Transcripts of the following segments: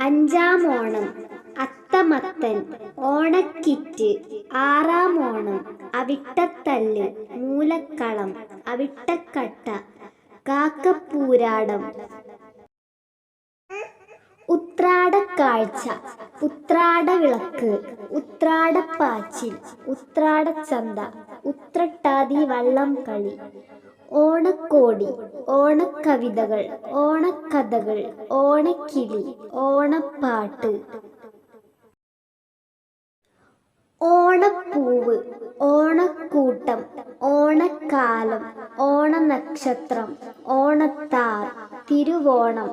അഞ്ചാം ഓണം. അത്തമത്തൻ. ഓണക്കിറ്റ്. ആറാം ഓണം. അവിട്ടത്തല്ല്. മൂലക്കളം. അവിട്ടക്കട്ട. കാക്കപ്പൂരാടം. ഉത്രാടക്കാഴ്ച. ഉത്രാടവിളക്ക്. ഉത്രാടപ്പാച്ചിൽ. ഉത്രാടച്ചന്ത. ഉത്രട്ടാതി വള്ളം കളി ഓണക്കോടി ഓണക്കവിതകൾ ഓണക്കഥകൾ ഓണക്കിളി ഓണപ്പാട്ട്. ഓണപ്പൂവ് ഓണക്കൂട്ടം ഓണക്കാലം ഓണനക്ഷത്രം ഓണത്താർ തിരുവോണം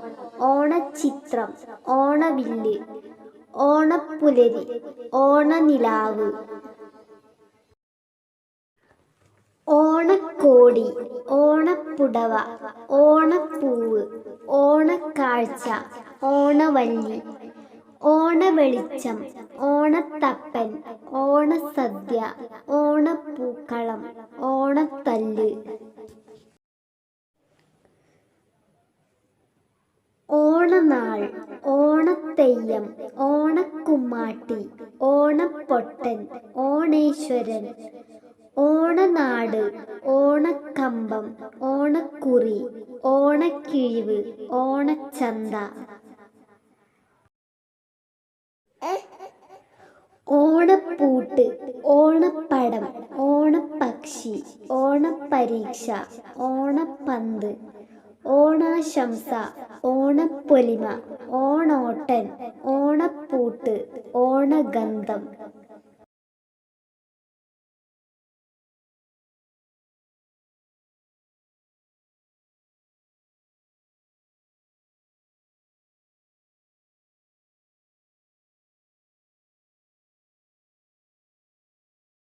ഓണച്ചിത്രം ഓണവില്ല് ഓണപ്പുലരി ഓണനിലാവ്. ഓണക്കോടി ഓണപ്പുടവ ഓണപ്പൂവ് ഓണക്കാഴ്ച ഓണവല്ലി ഓണവെളിച്ചം ഓണത്തപ്പൻ ഓണസദ്യ ഓണപ്പൂക്കളം ഓണത്തല്ല്. ഓണനാൾ ഓണത്തെയ്യം ഓണക്കുമ്മാട്ടി ഓണപ്പൊട്ടൻ ഓണേശ്വരൻ. ഓണനാട് ഓണക്കമ്പം ഓണക്കുറി ഓണക്കിഴിവ് ഓണച്ചന്ത. ഓണപ്പൂട്ട് ഓണപ്പടം ഓണപ്പക്ഷി ഓണപ്പരീക്ഷ ഓണപ്പന്ത് ഓണാശംസ ഓണപ്പൊലിമ ഓണോട്ടൻ ഓണപ്പൂട്ട് ഓണഗന്ധം.